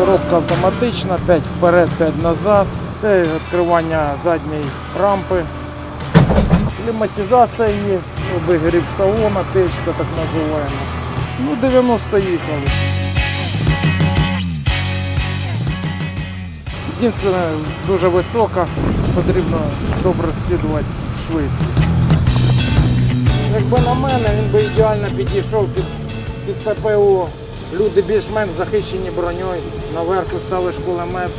Коробка автоматична, 5 вперед, 5 назад. Це відкривання задньої рампи. Кліматизація є, обігрів салона, печка так називаємо. Ну, 90 їхали. Єдине, дуже висока, потрібно добре скидувати швидкість. Якби на мене, він би ідеально підійшов під, під ППО. Люди більш-менш захищені броньою. Наверху ставиш кулемет,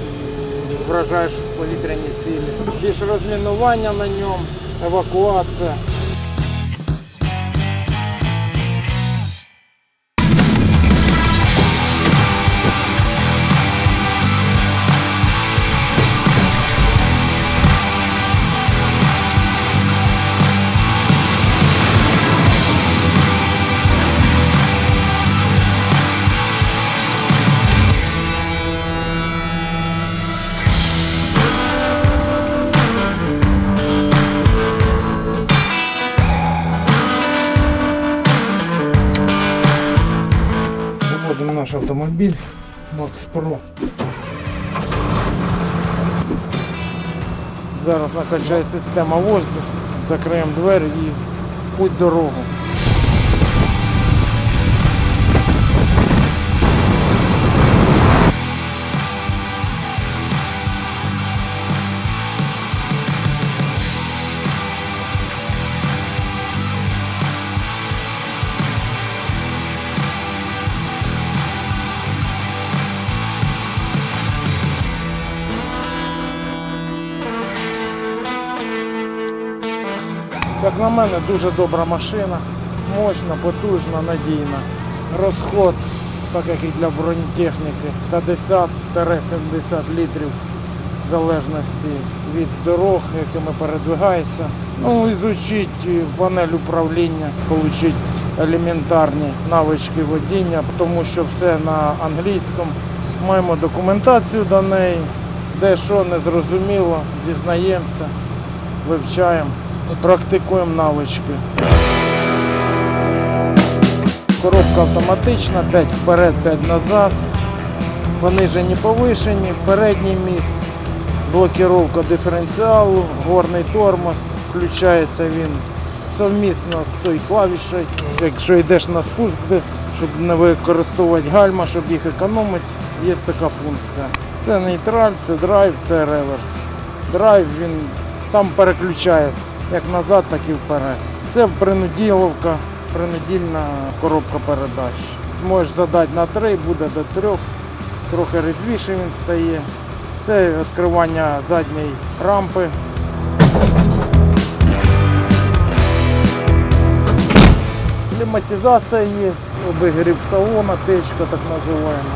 вражаєш повітряні цілі. Більше розмінування на ньому, евакуація. Наш автомобіль Max Pro. Зараз накачає система воздух, закриємо двері і в путь дорогу. Як на мене, дуже добра машина, мощна, потужна, надійна. Розход, так як і для бронетехніки, 50-70 літрів в залежності від дорог, якими передвигається. Ну, ізучить панель управління, отримати елементарні навички водіння, тому що все на англійському. Маємо документацію до неї, де що не зрозуміло, дізнаємося, вивчаємо, практикуємо навички. Коробка автоматична, 5 вперед, 5 назад. Понижені повишені, передній міст, блокіровка диференціалу, горний тормоз. Включається він совмісно з цією клавішею. Якщо йдеш на спуск десь, щоб не використовувати гальма, щоб їх економити, є така функція. Це нейтраль, це драйв, це реверс. Драйв він сам переключає як назад, так і вперед. Це принуділовка, принудільна коробка передач. Можеш задати на 3, буде до 3, трохи різвіше він стає. Це відкривання задньої рампи. Кліматизація є, обігрів салона, печка так називаємо.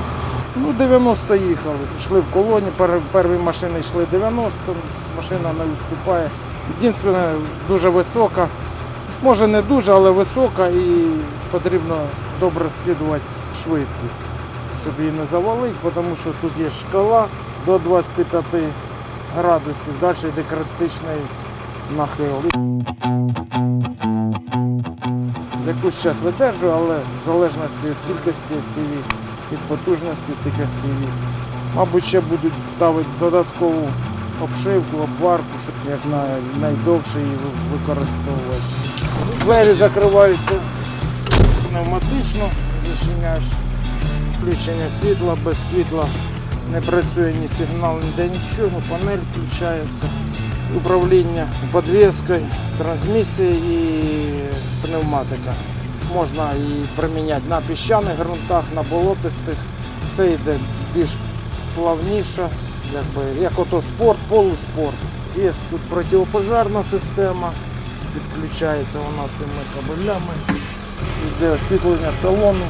Ну, 90 їхали. Йшли в колоні, пер- перві машини йшли 90, машина не виступає. Єдине, дуже висока. Може не дуже, але висока і потрібно добре скидувати швидкість, щоб її не завалити, тому що тут є шкала до 25 градусів, далі йде критичний нахил. Якусь час видержу, але в залежності від кількості FPV, від потужності тих FPV. Мабуть, ще будуть ставити додаткову обшивку, обварку, щоб як най- найдовше її використовувати. Двері закриваються пневматично, зачиняєш включення світла, без світла не працює ні сигнал, ніде нічого, панель включається, управління підвіскою, трансмісія і пневматика. Можна її приміняти на піщаних ґрунтах, на болотистих. Це йде більш плавніше, якби, як ото спорт, полуспорт. Є тут протипожарна система, підключається вона цими кабелями, йде освітлення салону.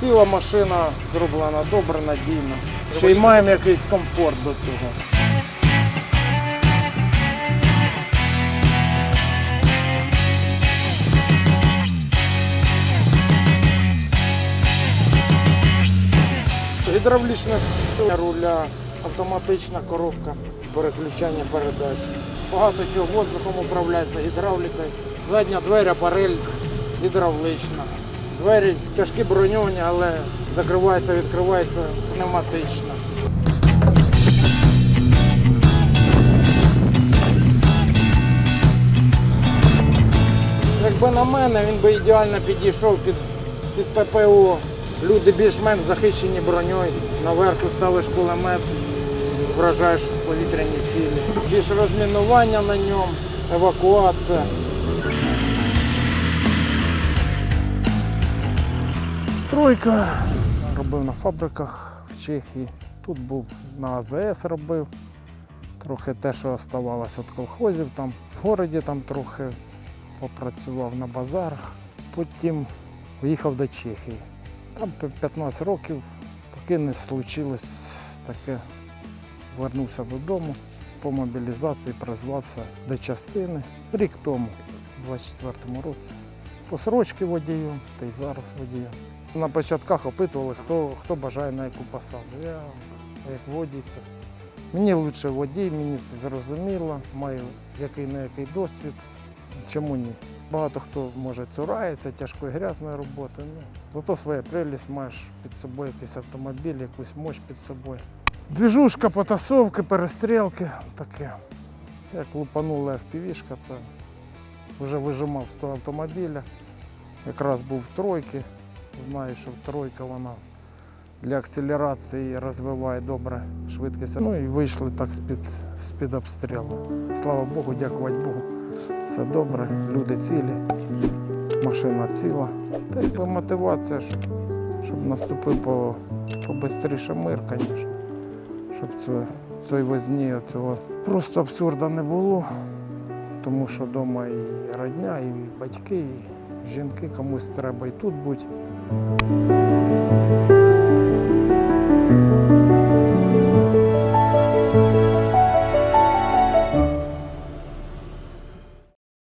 Ціла машина зроблена добре, надійно. Ще й маємо якийсь комфорт до цього. Гідравлічна руля, автоматична коробка, переключання передач. Багато чого воздухом управляється, гідравлікою. Задня дверя, парель гідравлична. Двері тяжкі броньовані, але закривається, відкривається пневматично. Якби на мене, він би ідеально підійшов під, під ППО. Люди більш-менш захищені броньою. Наверху ставиш кулемет, вражаєш повітряні цілі. Більше розмінування на ньому, евакуація. Стройка. Робив на фабриках в Чехії. Тут був на АЗС робив. Трохи те, що оставалося від колхозів там. В городі там трохи попрацював на базарах. Потім поїхав до Чехії. Там 15 років, поки не случилось таке. Вернувся додому по мобілізації, призвався до частини рік тому, у 24-му році. По срочки водію, та й зараз водію. На початках опитували, хто, хто бажає на яку посаду. Я як водій, то мені лише водій, мені це зрозуміло, маю який на який досвід. Чому ні? Багато хто може цурається тяжкої грязної роботи. Ну, зато своя прелість маєш під собою якийсь автомобіль, якусь мощь під собою. Двіжушка, потасовки, перестрілки таке. Як лупанула FPV-шка, то вже вижимав з того автомобіля. Якраз був в тройці. Знаю, що тройка вона для акселерації розвиває добре швидкість. Ну і вийшли так з-під, з-під обстрілу. Слава Богу, дякувати Богу. Все добре, люди цілі, машина ціла. Та якби мотивація, щоб, щоб наступив по, побистріше мир, звісно. Щоб цього, цієї возні, цього просто абсурда не було. Тому що вдома і родня, і батьки, і жінки, комусь треба і тут бути.